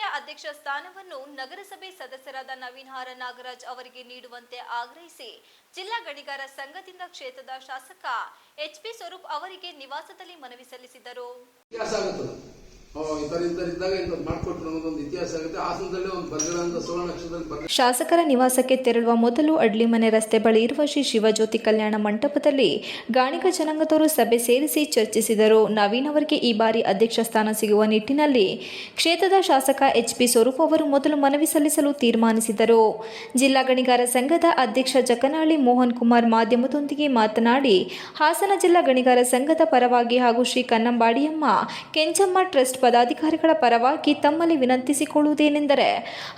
ನಗರಸಭೆಯ ಅಧ್ಯಕ್ಷ ಸ್ಥಾನವನ್ನು ನಗರಸಭೆ ಸದಸ್ಯರಾದ ನವೀನ್ ಹಾರ ನಾಗರಾಜ್ ಅವರಿಗೆ ನೀಡುವಂತೆ ಆಗ್ರಹಿಸಿ ಜಿಲ್ಲಾ ಗಣಿಗಾರ ಸಂಘದಿಂದ ಕ್ಷೇತ್ರದ ಶಾಸಕ ಎಚ್ ಪಿ ಸ್ವರೂಪ್ ಅವರಿಗೆ ನಿವಾಸದಲ್ಲಿ ಮನವಿ ಸಲ್ಲಿಸಿದರು. ಶಾಸಕರ ನಿವಾಸಕ್ಕೆ ತೆರಳುವ ಮೊದಲು ಅಡ್ಲಿಮನೆ ರಸ್ತೆ ಬಳಿ ಇರುವ ಶ್ರೀ ಶಿವಜ್ಯೋತಿ ಕಲ್ಯಾಣ ಮಂಟಪದಲ್ಲಿ ಗಾಣಿಕ ಜನಾಂಗದವರು ಸಭೆ ಸೇರಿಸಿ ಚರ್ಚಿಸಿದರು. ನವೀನ್ ಅವರಿಗೆ ಈ ಬಾರಿ ಅಧ್ಯಕ್ಷ ಸ್ಥಾನ ಸಿಗುವ ನಿಟ್ಟಿನಲ್ಲಿ ಕ್ಷೇತ್ರದ ಶಾಸಕ ಎಚ್ ಪಿ ಸ್ವರೂಪ್ ಅವರು ಮೊದಲು ಮನವಿ ಸಲ್ಲಿಸಲು ತೀರ್ಮಾನಿಸಿದರು. ಜಿಲ್ಲಾ ಗಣಿಗಾರ ಸಂಘದ ಅಧ್ಯಕ್ಷ ಜಕನಹಳ್ಳಿ ಮೋಹನ್ ಕುಮಾರ್ ಮಾಧ್ಯಮದೊಂದಿಗೆ ಮಾತನಾಡಿ, ಹಾಸನ ಜಿಲ್ಲಾ ಗಣಿಗಾರ ಸಂಘದ ಪರವಾಗಿ ಹಾಗೂ ಶ್ರೀ ಕನ್ನಂಬಾಡಿಯಮ್ಮ ಕೆಂಚಮ್ಮ ಟ್ರಸ್ಟ್ ಪದಾಧಿಕಾರಿಗಳ ಪರವಾಗಿ ತಮ್ಮಲ್ಲಿ ವಿನಂತಿಸಿಕೊಳ್ಳುವುದೇನೆಂದರೆ,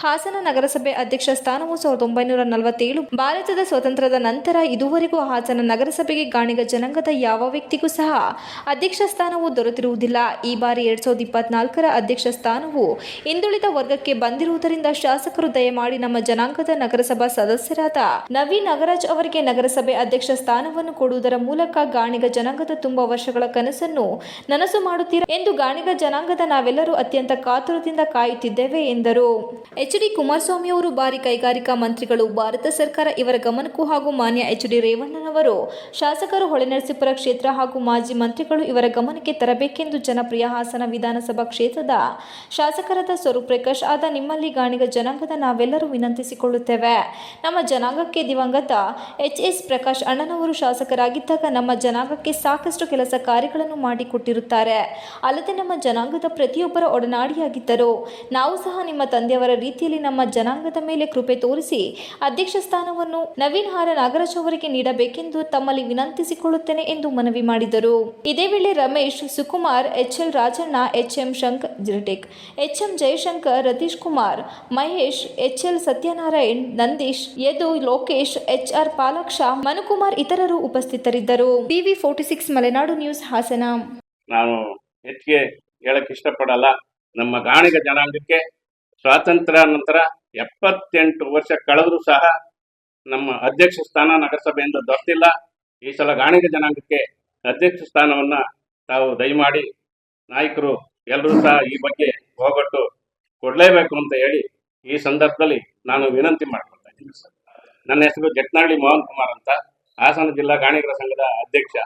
ಹಾಸನ ನಗರಸಭೆ ಅಧ್ಯಕ್ಷ ಸ್ಥಾನವು ಸಾವಿರದ ಒಂಬೈನೂರ ನಲವತ್ತೇಳು, ಭಾರತದ ಸ್ವಾತಂತ್ರ್ಯದ ನಂತರ ಇದುವರೆಗೂ ಹಾಸನ ನಗರಸಭೆಗೆ ಗಾಣಿಗ ಜನಾಂಗದ ಯಾವ ವ್ಯಕ್ತಿಗೂ ಸಹ ಅಧ್ಯಕ್ಷ ಸ್ಥಾನವು ದೊರೆತಿರುವುದಿಲ್ಲ. ಈ ಬಾರಿ ಎರಡ್ ಸಾವಿರದ ಅಧ್ಯಕ್ಷ ಸ್ಥಾನವು ಹಿಂದುಳಿದ ವರ್ಗಕ್ಕೆ ಬಂದಿರುವುದರಿಂದ ಶಾಸಕರು ದಯಮಾಡಿ ನಮ್ಮ ಜನಾಂಗದ ನಗರಸಭಾ ಸದಸ್ಯರಾದ ನವೀನ್ ನಾಗರಾಜ್ ಅವರಿಗೆ ನಗರಸಭೆ ಅಧ್ಯಕ್ಷ ಸ್ಥಾನವನ್ನು ಕೊಡುವುದರ ಮೂಲಕ ಗಾಣಿಗ ಜನಾಂಗದ ತುಂಬಾ ವರ್ಷಗಳ ಕನಸನ್ನು ನನಸು ಮಾಡುತ್ತೀರಾ ಎಂದು ಗಾಣಿಗ ಜನಾಂಗದ ನಾವೆಲ್ಲರೂ ಅತ್ಯಂತ ಕಾತುರದಿಂದ ಕಾಯುತ್ತಿದ್ದೇವೆ ಎಂದರು. ಎಚ್ ಡಿ ಕುಮಾರಸ್ವಾಮಿ ಅವರು ಬಾರಿ ಕೈಗಾರಿಕಾ ಮಂತ್ರಿಗಳು, ಭಾರತ ಸರ್ಕಾರ ಇವರ ಗಮನಕ್ಕೂ ಹಾಗೂ ಮಾನ್ಯ ಎಚ್ ಡಿ ರೇವಣ್ಣನವರು, ಶಾಸಕರು, ಹೊಳೆನರಸೀಪುರ ಕ್ಷೇತ್ರ ಹಾಗೂ ಮಾಜಿ ಮಂತ್ರಿಗಳು ಇವರ ಗಮನಕ್ಕೆ ತರಬೇಕೆಂದು ಜನಪ್ರಿಯ ಹಾಸನ ವಿಧಾನಸಭಾ ಕ್ಷೇತ್ರದ ಶಾಸಕರಾದ ಸ್ವರೂಪ್ ಪ್ರಕಾಶ್ ಆದ ನಿಮ್ಮಲ್ಲಿ ಗಾಣಿಗ ಜನಾಂಗದ ನಾವೆಲ್ಲರೂ ವಿನಂತಿಸಿಕೊಳ್ಳುತ್ತೇವೆ. ನಮ್ಮ ಜನಾಂಗಕ್ಕೆ ದಿವಂಗತ ಎಚ್ ಎಸ್ ಪ್ರಕಾಶ್ ಅಣ್ಣನವರು ಶಾಸಕರಾಗಿದ್ದಾಗ ನಮ್ಮ ಜನಾಂಗಕ್ಕೆ ಸಾಕಷ್ಟು ಕೆಲಸ ಕಾರ್ಯಗಳನ್ನು ಮಾಡಿಕೊಟ್ಟಿರುತ್ತಾರೆ. ಅಲ್ಲದೆ ನಮ್ಮ ಜನಾಂಗದ ಪ್ರತಿಯೊಬ್ಬರ ಒಡನಾಡಿಯಾಗಿದ್ದರು ನಾವು ಸಹ ನಿಮ್ಮ ತಂದೆಯವರ ರೀತಿಯಲ್ಲಿ ನಮ್ಮ ಜನಾಂಗದ ಮೇಲೆ ಕೃಪೆ ತೋರಿಸಿ ಅಧ್ಯಕ್ಷ ಸ್ಥಾನವನ್ನು ನವೀನ್ ಹಾರ ನಾಗರಾಜ್ ಅವರಿಗೆ ನೀಡಬೇಕೆಂದು ತಮ್ಮಲ್ಲಿ ವಿನಂತಿಸಿಕೊಳ್ಳುತ್ತೇನೆ ಎಂದು ಮನವಿ ಮಾಡಿದರು. ಇದೇ ವೇಳೆ Ramesh, Sukumar H L Rajanna H M Shankar ಜಿರಟೆಕ್ H M Jayashankar Ratheesh Kumar, Mahesh H L Satyanarayan, Nandish, Yadu, Lokesh H R Palaksha, Manukumar ಇತರರು ಉಪಸ್ಥಿತರಿದ್ದರು. TV forty six Malenadu news Hassan. ನಾನು ಹೇಳಕ್ ಇಷ್ಟಪಡಲ್ಲ. ನಮ್ಮ ಗಾಣಿಗ ಜನಾಂಗಕ್ಕೆ ಸ್ವಾತಂತ್ರ್ಯ ನಂತರ ಎಪ್ಪತ್ತೆಂಟು ವರ್ಷ ಕಳೆದರೂ ಸಹ ನಮ್ಮ ಅಧ್ಯಕ್ಷ ಸ್ಥಾನ ನಗರಸಭೆಯಿಂದ ದೊರೆತಿಲ್ಲ. ಈ ಸಲ ಗಾಣಿಗ ಜನಾಂಗಕ್ಕೆ ಅಧ್ಯಕ್ಷ ಸ್ಥಾನವನ್ನ ತಾವು ದಯಮಾಡಿ ನಾಯಕರು ಎಲ್ಲರೂ ಸಹ ಈ ಬಗ್ಗೆ ಹೋಗಟ್ಟು ಕೊಡಲೇಬೇಕು ಅಂತ ಹೇಳಿ ಈ ಸಂದರ್ಭದಲ್ಲಿ ನಾನು ವಿನಂತಿ ಮಾಡ್ಕೊಳ್ತಾ ಇದ್ದೀನಿ ಸರ್. ನನ್ನ ಹೆಸರು ಜಟ್ನಹಳ್ಳಿ ಮೋಹನ್ ಕುಮಾರ್ ಅಂತ. ಹಾಸನ ಜಿಲ್ಲಾ ಗಾಣಿಗರ ಸಂಘದ ಅಧ್ಯಕ್ಷ.